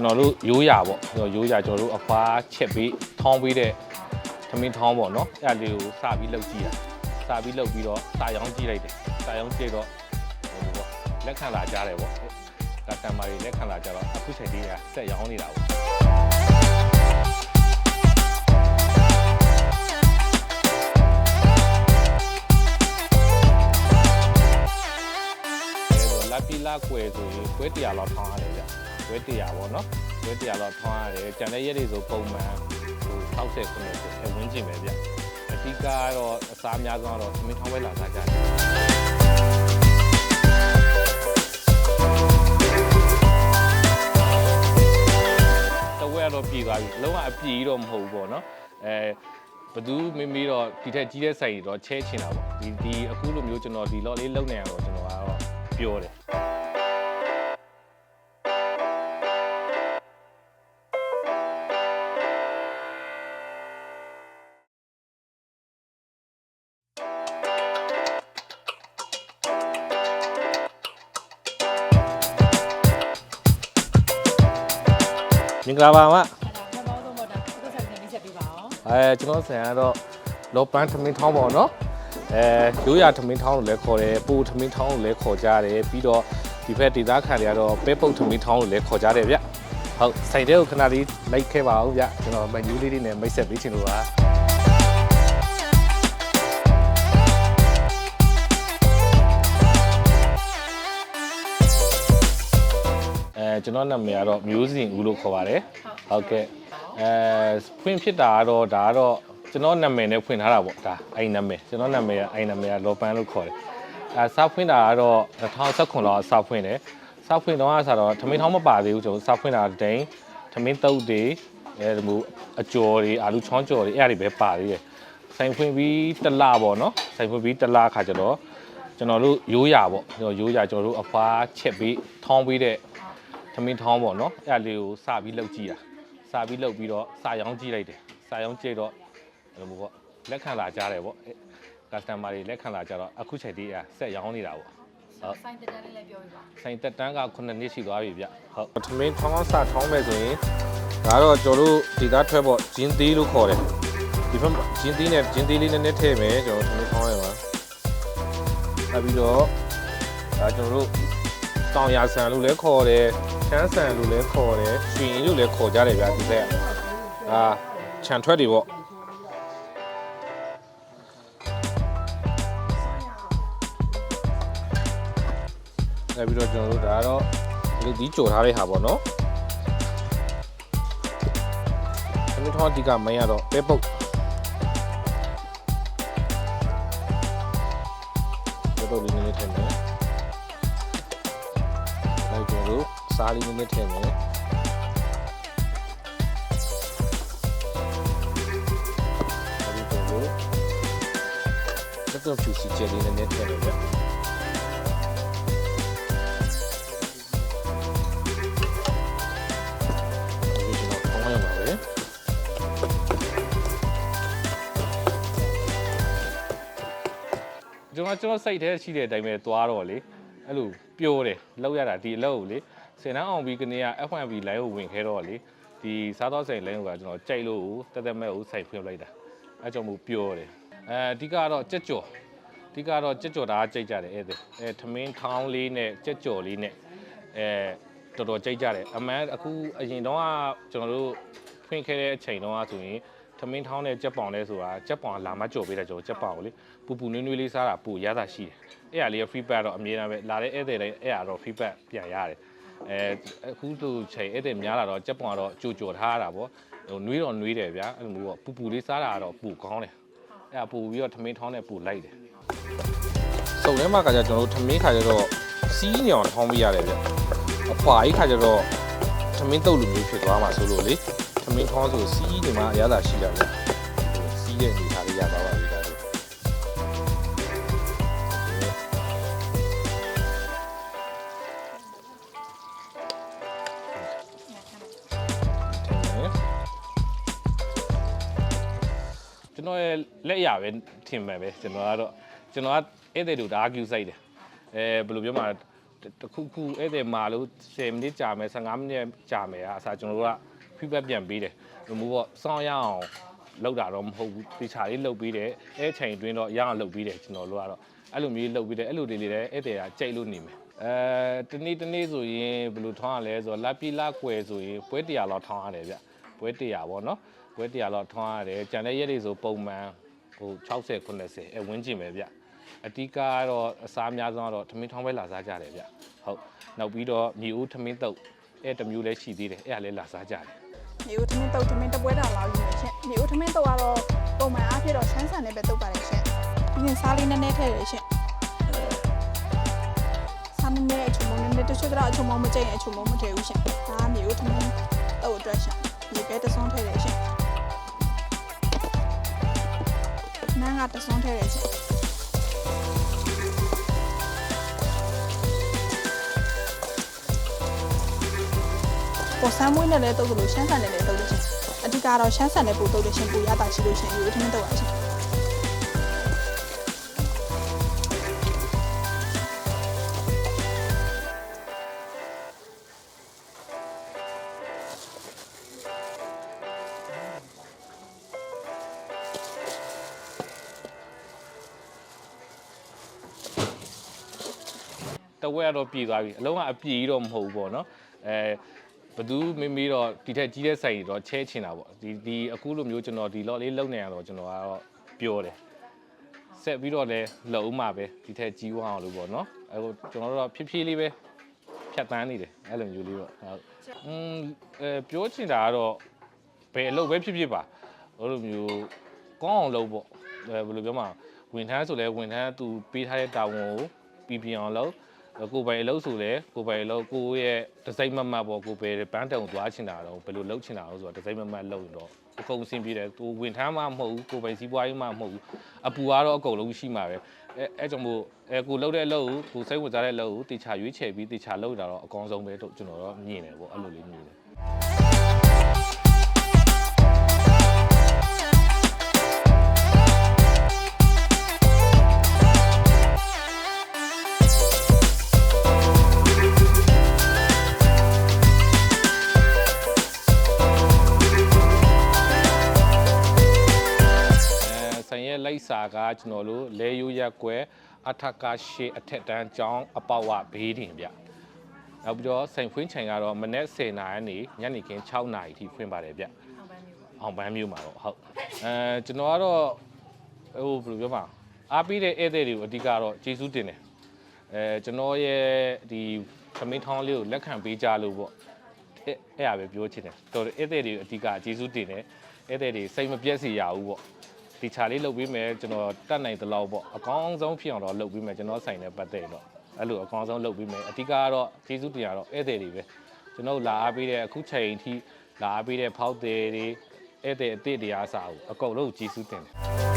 ကျွန်တော်တို့ရိုးရာပေါ့ကျွန်တော်ရိုးရာကျွန်တော်တို့အဖွားချက်ပြီးထောင်းပြီးတဲ့သမင်းထောင်းပေါ့နော်အဲ့ဒါလေးကိုစပြီးလုပ်ကြည့်တာစပြီးလုပ်ပြီးတော့စာရောင်းကြည့်လိုက်တယ်စာရောင်းကြည့်တော့ဟိုပေါ့လက်ခံလာကြတယ်ပေါ့ကစတမာတွေလက်ခံလာကြတော့အခုချိန်လေးကဆက်ရောင်းနေတာပေါ့အဲလာပီလာကွယ်ဆိုရင်ကွဲ100လောက်ထောင်းရတယ် ဗျကွဲ100ပေါ့နော်ကွဲ100လောက်ထောင်းရတယ်ကြံတဲ့ရက်တွေဆိုပုံမှန်ဟို60 90အဲဝင်းကျင်ပဲဗျအဓိကကတော့အစားအများဆုံးကတော့သမင်းထောင်းပဲလာစားကြတယ်တဝက်တော့ပြည်သွားပြီအလုံးဝအပြည်တော့မဟုတ်ဘူးပေါ့နော်အဲဘသူမိမိတော့ဒီထက်ကြီးတဲ့ဆိုင်တွေတော့ချဲချင်တာပေါ့ဒီဒီအခုလိုမျိုးကျွန်တော်ဒီ lot လေးလုံနေရတော့ကျွန်တော်ကတော့ပြောတယ် င်္ဂလာပါမအဲ့ဒါနှစ်ပေါင်းသုံးပေါ်တာသူတို့ဆက်နေမိတ်ဆက်ပေးပါအောင်အဲကျွန်တော်ဆန်ကတော့လောပန်းထမင်းထောင်းပေါ့နော်အဲရိုးရာထမင်းထောင်းလို့လည်းခေါ်တယ်ပူထမင်းထောင်းလို့လည်းခေါ်ကြတယ်ပြီးတော့ဒီဘက်ဒေသခံတွေကတော့ပဲပုတ်ထမင်းထောင်းလို့လည်းခေါ်ကြတယ်ဗျဟုတ်ဆိုင်တဲ့ကိုခဏလေးလိုက်ခဲ့ပါဦးဗျကျွန်တော်မန်ယူလေးလေးနဲ့မိတ်ဆက်ပေးချင်လို့ပါ ကျွန်တော်နာမည်ကတော့မျိုးစင်ဦးလို့ခေါ်ပါတယ်ဟုတ်ကဲ့အဲဖွင့်ဖြစ်တာကတော့ဒါကတော့ကျွန်တော်နာမည်နဲ့ဖွင့်ထားတာပေါ့ဒါအဲ့ဒီနာမည်ကျွန်တော်နာမည်ကအဲ့ဒီနာမည်ကလောပန်းလို့ခေါ်တယ်အဲစဖွင့်တာကတော့2019လောက်စဖွင့်တယ်စဖွင့်တော့ဆိုတော့ထမင်းထောင်းမပါသေးဘူးကျွန်တော်စဖွင့်တာဒိန်ထမင်းတုပ်တွေအဲဒီမျိုးအကျော်တွေအာလူချောင်းကျော်တွေအဲ့အရာတွေပဲပါသေးတယ်ဆိုင်ဖွင့်ပြီးတစ်လပေါ့နော်ဆိုင်ဖွင့်ပြီးတစ်လခါကျတော့ကျွန်တော်တို့ရိုးရာပေါ့ကျွန်တော်ရိုးရာကျွန်တော်တို့အဖွားချက်ပြီးထောင်းပြီးတဲ့သ မင်းထောင်းပေါ့နော်အဲ့ဒါလေးကိုစပြီးလှုပ်ကြည့်တာစပြီးလှုပ်ပြီးတော့စာရောင်းကြည့်လိုက်တယ်စာရောင်းကြည့်တော့အဲ့လိုပေါ့လက်ခံလာကြတယ်ပေါ့ကစတမာတွေလက်ခံလာကြတော့အခုချိန်တည်းကဆက်ရောင်းနေတာပေါ့ဟုတ်စိုင်းတက်တက်လေးလည်းပြောပြပါဆိုင်တက်တန်းက9နှစ်ရှိသွားပြီဗျဟုတ်သမင်းထောင်းစာထောင်းမယ်ဆိုရင်ဒါတော့ကျွန်တော်တို့ဒီသားထွက်ပေါ့ဂျင်းသေးလို့ခေါ်တယ်ဒီဘက်ဂျင်းသေးနဲ့ဂျင်းသေးလေးနည်းနည်းထည့်မယ်ကျွန်တော်သမင်းထောင်းရပါနောက်ပြီးတော့ဒါကျွန်တော်တို့ တောင်ရဆန်လို့လည်းခေါ်တယ်ချမ်းဆန်လို့လည်းခေါ်တယ်ရွှေရင်လို့လည်းခေါ်ကြတယ်ဗျာဒီဘက်ကဒါခြံထွက်တွေပေါ့နောက်ပြီးတော့ကျွန်တော်တို့ဒါကတော့ဒီလိုဒီကြော်ထားတဲ့ဟာပေါ့နော်သမီးထောင်းအဓိကမင်းရတော့ပဲပုတ်ပဲပုတ်လေးနည်းနည်းထည့်မယ် နောက်ကျွန်တော်တို့စားလေးနည်းနည်းထည့်မယ်အဲဒီကျွန်တော်တို့တက်တော့ဖြူစီချက်လေးနည်းနည်းထည့်မယ်ဗျဒီကျွန်တော်ထောင်းရပါပဲကျွန်တော်ကျွန်တော်စိတ်ထဲရှိတဲ့အတိုင်းပဲသွားတော့လေ အဲ့လိုပျော်တယ်လောက်ရတာဒီအလုပ်ကိုလေစင်နှန်းအောင်ပြီးကနေက F1B လိုင်းကိုဝင်ခဲတော့လေဒီစားသောက်ဆိုင်လိုင်းကကျွန်တော်ကြိုက်လို့တက်တက်မဲ့ကိုစိုက်ဖွင့်လိုက်တာအဲ့ကြောင့်မို့ပျော်တယ်အဲအဓိကတော့ကြက်ကြော်အဓိကတော့ကြက်ကြော်ဒါကကြိုက်ကြတယ်အဲ့ဒါအဲထမင်းထောင်းလေးနဲ့ကြက်ကြော်လေးနဲ့အဲတော်တော်ကြိတ်ကြတယ်အမှန်အခုအရင်တော့ကကျွန်တော်တို့ဖွင့်ခဲ့တဲ့အချိန်တော့ဆိုရင် သမင်းထောင်းတဲ့ကြက်ပောင်လဲဆိုတာကြက်ပောင်ကလာမကြော်ပေးတာကျွန်တော်ကြက်ပောင်ကိုလေပူပူနွေးနွေးလေးစားတာပူရတာရှိတယ်အဲ့ဒါလေး feedback တော့အမြဲတမ်းပဲလာတဲ့ဧည့်သည်တိုင်းအဲ့ဒါတော့ feedback ပြန်ရတယ်အဲအခုတို့ချိန်ဧည့်သည်များလာတော့ကြက်ပောင်ကတော့ကြိုကြော်ထားရတာပေါ့ဟိုနွေးတော့နွေးတယ်ဗျာအဲ့လိုမျိုးပေါ့ပူပူလေးစားတာကတော့ပူကောင်းတယ်အဲ့ဒါပူပြီးတော့သမင်းထောင်းတဲ့ပူလိုက်တယ်စုံထဲမှာကကြကျွန်တော်တို့သမင်းခါကျတော့စီးညောင်ထောင်းပြရတယ်ဗျအဖွာကြီးခါကျတော့သမင်းတုပ်လူမျိုးဖြစ်သွားမှာဆိုလို့လေသ မင်းထောင်းဆိုစီးနေမှာအရသာရှိတာဗျစီးတဲ့အနေထားလေးရပါပါပြီဒါဆိုကျွန်တော်ရဲ့လက်ရပဲထင်မှန်ပဲကျွန်တော်ကတော့ကျွန်တော်ကဧည့်သည်တို့ဒါ argue စိုက်တယ်အဲဘယ်လိုပြောမှာလဲတစ်ခုခုဧည့်သည်မာလို့10မိနစ်ကြာမယ်15မိနစ်ကြာမယ်အစားကျွန်တော်တို့က feedback ပြန်ပေးတယ်ဘယ်လိုပေါ့စောင့်ရအောင်လောက်တာတော့မဟုတ်ဘူးတေချာလေးလုပ်ပေးတယ်အဲချိန်တွင်းတော့ရအောင်လုပ်ပေးတယ်ကျွန်တော်တို့ကတော့အဲ့လိုမျိုးလုပ်ပေးတယ်အဲ့လိုတွေလေးလည်းဧည့်သည်ကကြိတ်လို့နေမယ်အဲတနေ့တနေ့ဆိုရင်ဘယ်လိုထောင်းရလဲဆိုတော့လက်ပီလာကွယ်ဆိုရင်ပွဲတရာလောက်ထောင်းရတယ်ဗျပွဲတရာပေါ့နော်ပွဲတရာလောက်ထောင်းရတယ်ကြံတဲ့ရက်တွေဆိုပုံမှန်ဟို60 90အဲဝင်းကျင်ပဲဗျအတိကကတော့အစားအများဆုံးကတော့ထမင်းထောင်းပဲလာစားကြတယ်ဗျဟုတ်နောက်ပြီးတော့မြေဦးထမင်းတုပ်အဲတစ်မျိုးလည်းရှိသေးတယ်အဲ့ဒါလည်းလာစားကြတယ် မြေဦးထမင်းတုတ်ထမင်းတပွဲတာလောက်ယူနေရှင်မြေဦးထမင်းတုတ်ကတော့ပုံမှန်အားဖြင့်တော့ဆန်းဆန်နဲ့ပဲတုတ်ပါတယ်ရှင်ပြီးရင်စားလေးနည်းနည်းထည့်ရရှင်စားနည်းနည်းအချုံမုံနည်းနည်းတချို့ကတော့အချုံမုံမကြိတ်ရင်အချုံမုံမထည့်ဘူးရှင်ဒါကမြေဦးထမင်းတုတ်အတွက်ရှင်ဒီပဲတဆွန်းထည့်ရရှင်နန်းကတဆွန်းထည့်ရရှင် ပေါ်ဆမ်းမွေးနဲ့လည်းတုတ်လို့ရှမ်းဆန်နဲ့လည်းတုတ်လို့ရှင်အဓိကတော့ရှမ်းဆန်နဲ့ပူတုတ်လို့ရှင်ပူရတာရှိလို့ရှင်မြေဦးထမင်းတုတ်ပါရှင်တဝက်ကတော့ပြည်သွားပြီအလုံးကအပြည်တော့မဟုတ်ဘူးပေါ့နော်အဲ ဘသူမိမိတော့ဒီထက်ကြီးတဲ့ဆိုင်ကြီးတော့ချဲချင်တာပေါ့ဒီဒီအခုလိုမျိုးကျွန်တော်ဒီ lot လေးလုံနေရတော့ကျွန်တော်ကတော့ပြောတယ်ဆက်ပြီးတော့လည်းလုံဦးမှာပဲဒီထက်ကြီးဝအောင်လို့ပေါ့နော်အဲဟိုကျွန်တော်တို့တော့ဖြည်းဖြည်းလေးပဲဖြတ်တန်းနေတယ်အဲ့လိုမျိုးလေးပေါ့ဟုတ်อืมအဲပြောချင်တာကတော့ဘယ်အလုပ်ပဲဖြစ်ဖြစ်ပါဟိုလိုမျိုးကောင်းအောင်လုပ်ပေါ့အဲဘယ်လိုပြောမှာဝန်ထမ်းဆိုလဲဝန်ထမ်းသူပေးထားတဲ့တာဝန်ကိုပြီးပြင်းအောင်လုပ် ကိုယ်ပိုင်အလုပ်ဆိုလဲကိုယ်ပိုင်အလုပ်ကိုယ့်ရဲ့ဒီဇိုင်းမတ်မတ်ပေါ့ကိုယ်ပဲဘန်းတံကိုသွားချင်တာတော့ဘယ်လိုလုပ်ချင်တာလို့ဆိုတော့ဒီဇိုင်းမတ်မတ်လုပ်ရင်တော့အကုန်အဆင်ပြေတယ်သူဝင်ထမ်းမှမဟုတ်ဘူးကိုယ်ပိုင်စီးပွားရေးမှမဟုတ်ဘူးအပူကတော့အကုန်လုံးရှိမှာပဲအဲအဲကြောင့်မို့အဲကိုလုပ်တဲ့အလုပ်ကိုကိုစိတ်ဝင်စားတဲ့အလုပ်ကိုတေချာရွေးချယ်ပြီးတေချာလုပ်တာတော့အကောင်းဆုံးပဲတော့ကျွန်တော်တော့မြင်တယ်ပေါ့အဲ့လိုလေးမြင်တယ် အဲဆိုင်ရဲ့လိုက်စာကကျွန်တော်တို့လဲရိုးရက်ကွယ်အထက်ကရှေ့အထက်တန်းကျောင်းအပေါဝဘေးတင်ဗျနောက်ပြီးတော့ဆိုင်ဖွင့်ချိန်ကတော့မနေ့10နာရီနေညနေခင်း6နာရီထိဖွင့်ပါတယ်ဗျအောင်ပန်းမျိုးပါအောင်ပန်းမျိုးမှာတော့ဟုတ်အဲကျွန်တော်ကတော့ဟိုဘယ်လိုပြောမှာအားပေးတဲ့ဧည့်သည်တွေကိုအဓိကတော့ကျေးဇူးတင်တယ်အဲကျွန်တော်ရဲ့ဒီသမင်းထောင်းလေးကိုလက်ခံပေးကြလို့ပေါ့အဲ့အဲ့ရပဲပြောချင်တယ်တော်တယ်ဧည့်သည်တွေကိုအဓိကကျေးဇူးတင်တယ်ဧည့်သည်တွေစိတ်မပြတ်စေရဘူးပေါ့ ဒီချာလေးလုပ်ပေးမယ်ကျွန်တော်တတ်နိုင်သလောက်ပေါ့အကောင်းဆုံးဖြစ်အောင်တော့လုပ်ပေးမယ်ကျွန်တော်ဆိုင်နဲ့ပတ်သက်ရင်တော့အဲ့လိုအကောင်းဆုံးလုပ်ပေးမယ်အဓိကကတော့ကျေးဇူးတင်ရတော့ဧည့်သည်တွေပဲကျွန်တော်လာအားပေးတဲ့အခုချိန်ထိလာအားပေးတဲ့ဖောက်သည်တွေဧည့်သည်အစ်စ်တွေအားစားကိုအကုန်လုံးကျေးဇူးတင်တယ်